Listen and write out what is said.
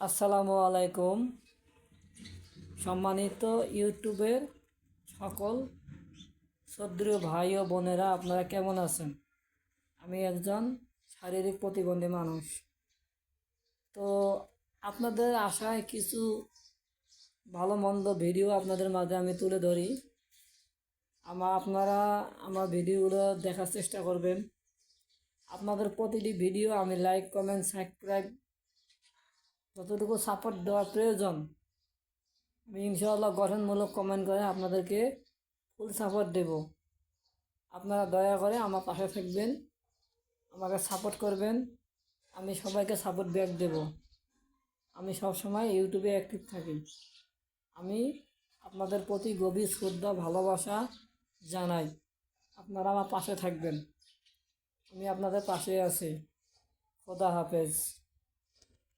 আসসালামু আলাইকুম। সম্মানিত ইউটিউবের সকল শ্রদ্ধেয় ভাই ও বোনেরা, আপনারা কেমন আছেন? আমি একজন শারীরিক প্রতিবন্ধী মানুষ। তো আপনাদের আশায় কিছু ভালো মন্দ ভিডিও আপনাদের মাঝে আমি তুলে ধরি। আমার আপনারা আমার ভিডিওগুলো দেখার চেষ্টা করবেন। আপনাদের প্রতিটি ভিডিও আমি লাইক, কমেন্ট, সাবস্ক্রাইব যতটুকু সাপোর্ট দেওয়ার প্রয়োজন, আমি ইনশাআল্লাহ গঠনমূলক কমেন্ট করে আপনাদেরকে ফুল সাপোর্ট দেব। আপনারা দয়া করে আমার পাশে থাকবেন, আমাকে সাপোর্ট করবেন, আমি সবাইকে সাপোর্ট ব্যাক দেব। আমি সব সময় ইউটিউবে অ্যাক্টিভ থাকি। আমি আপনাদের প্রতি গভীর শ্রদ্ধা, ভালোবাসা জানাই। আপনারা আমার পাশে থাকবেন। আমি আপনাদের পাশে আছি। খোদা হাফেজ।